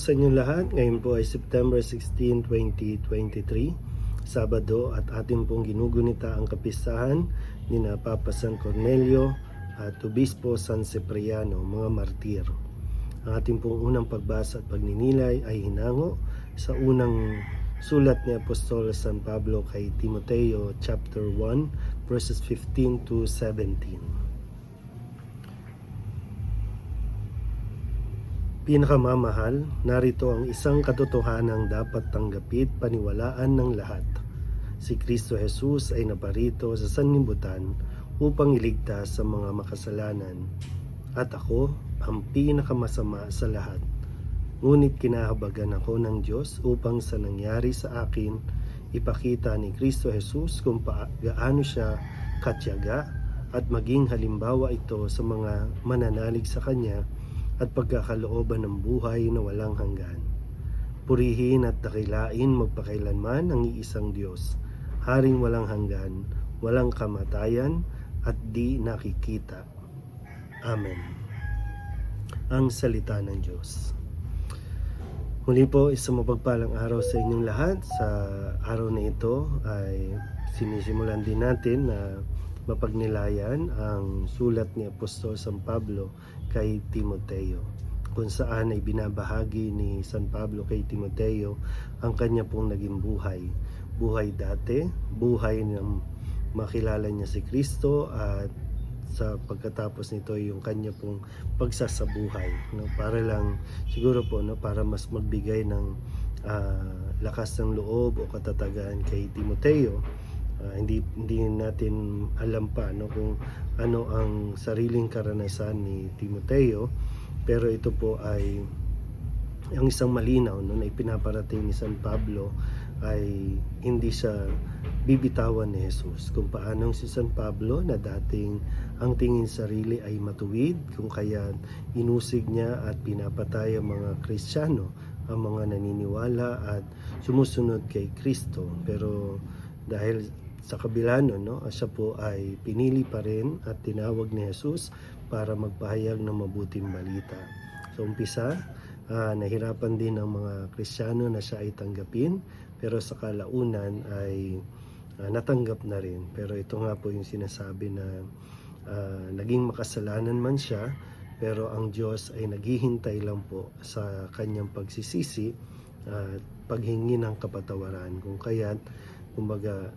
sa inyong lahat. Ngayon po ay September 16, 2023, Sabado at ating pong ginugunita ang kapistahan ni na Papa San Cornelio at Obispo San Cipriano, mga martir. Ang ating pong unang pagbasa at pagninilay ay hinango sa unang sulat ni Apostol San Pablo kay Timoteo chapter 1 verses 15 to 17. Pinakamamahal, narito ang isang katotohanang dapat tanggapit paniwalaan ng lahat. Si Kristo Jesus ay naparito sa sanlibutan upang iligtas sa mga makasalanan. At ako ang pinakamasama sa lahat. Ngunit kinahabagan ako ng Diyos upang sa nangyari sa akin, ipakita ni Kristo Jesus kung pa- gaano siya katyaga at maging halimbawa ito sa mga mananalig sa Kanya at pagkakalooban ng buhay na walang hanggan. Purihin at dakilain magpakailanman ang iisang Diyos, Haring walang hanggan, walang kamatayan at di nakikita. Amen. Ang salita ng Diyos. Muli po, isang mapagpalang araw sa inyong lahat. Sa araw na ito ay sinisimulan din natin na mapagnilayan ang sulat ni Apostol San Pablo kay Timoteo kung saan ay binabahagi ni San Pablo kay Timoteo ang kanya pong naging buhay. Buhay dati, buhay ng makilala niya si Kristo at sa pagkatapos nito yung kanya pong pagsasabuhay no? Para lang siguro po no? Para mas magbigay ng ah, lakas ng loob o katatagan kay Timoteo Ah, hindi hindi natin alam pa no kung ano ang sariling karanasan ni Timoteo. Pero ito po ay ang isang malinaw no, na ipinaparating ni San Pablo ay hindi siya bibitawan ni Jesus. Kung paanong si San Pablo na dating ang tingin sarili ay matuwid kung kaya inusig niya at pinapatay ang mga Kristiyano ang mga naniniwala at sumusunod kay Kristo. Pero dahil sa kabila nun, no, siya po ay pinili pa rin at tinawag ni Jesus para magpahayag ng mabuting balita. So umpisa, ah, nahirapan din ng mga Kristiyano na siya ay tanggapin pero sa kalaunan ay ah, natanggap na rin. Pero ito nga po yung sinasabi na ah, naging makasalanan man siya pero ang Diyos ay naghihintay lang po sa kanyang pagsisisi at paghingi ng kapatawaran. Kung kaya't, kumbaga,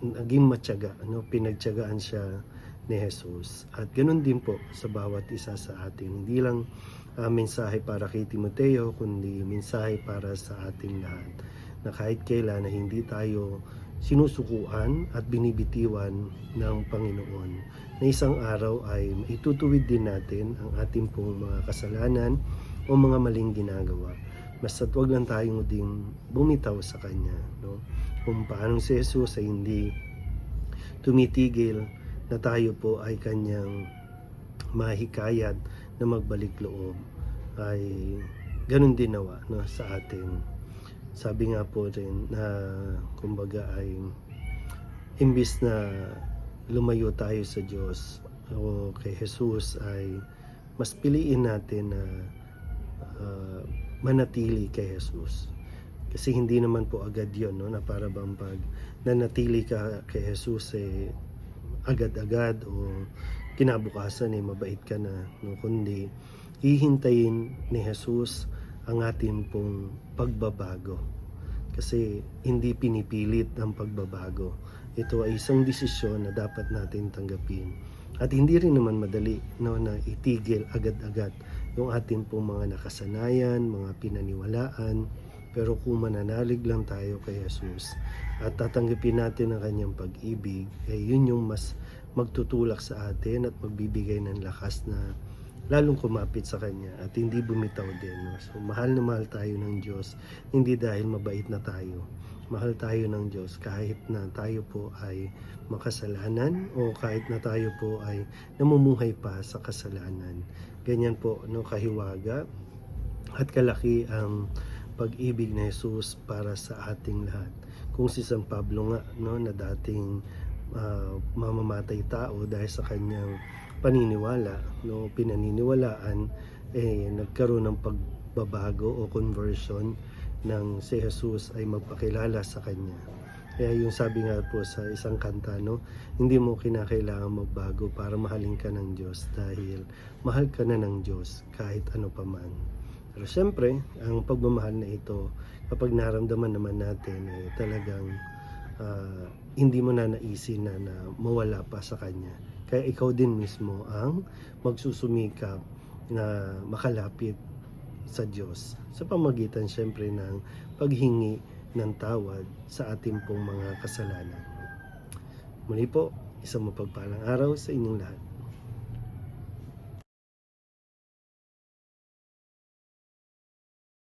naging matyaga, ano, pinagtyagaan siya ni Jesus. At ganun din po sa bawat isa sa atin. Hindi lang ah, mensahe para kay Timoteo, kundi mensahe para sa ating lahat. Na kahit kailan na hindi tayo sinusukuan at binibitiwan ng Panginoon. Na isang araw ay maitutuwid din natin ang ating pong mga kasalanan o mga maling ginagawa. Basta't wag lang tayong ding bumitaw sa Kanya. No? Kung paano si Jesus ay hindi tumitigil na tayo po ay Kanyang mahikayat na magbalik loob ay ganun din nawa no, sa atin. Sabi nga po rin na kumbaga ay imbis na lumayo tayo sa Diyos o kay Jesus ay mas piliin natin na ah, manatili kay Jesus. Kasi hindi naman po agad yon no, na para bang pag nanatili ka kay Jesus eh, agad-agad o kinabukasan eh mabait ka na no kundi hihintayin ni Jesus ang ating pong pagbabago. Kasi hindi pinipilit ang pagbabago. Ito ay isang desisyon na dapat natin tanggapin. At hindi rin naman madali no na itigil agad-agad yung ating pong mga nakasanayan mga pinaniwalaan pero kung mananalig lang tayo kay Jesus at tatanggapin natin ang kanyang pag-ibig, eh yun yung mas magtutulak sa atin at magbibigay ng lakas na lalong kumapit sa Kanya at hindi bumitaw din. No? So mahal na mahal tayo ng Diyos, hindi dahil mabait na tayo. Mahal tayo ng Diyos kahit na tayo po ay makasalanan o kahit na tayo po ay namumuhay pa sa kasalanan. Ganyan po, no, kahiwaga at kalaki ang pag-ibig ni Jesus para sa ating lahat. Kung si San Pablo nga no na dating ah, mamamatay tao dahil sa kanyang paniniwala, no pinaniniwalaan eh nagkaroon ng pag pagbabago o conversion ng si Jesus ay magpakilala sa Kanya. Kaya yung sabi nga po sa isang kanta, no, hindi mo kinakailangan magbago para mahalin ka ng Diyos dahil mahal ka na ng Diyos kahit ano pa man. Pero syempre, ang pagmamahal na ito, kapag naramdaman naman natin, eh, talagang ah, hindi mo na naisin na, na mawala pa sa Kanya. Kaya ikaw din mismo ang magsusumikap na makalapit sa Diyos sa pamagitan syempre ng paghingi ng tawad sa ating pong mga kasalanan. Muli po, isang mapagpalang araw sa inyong lahat.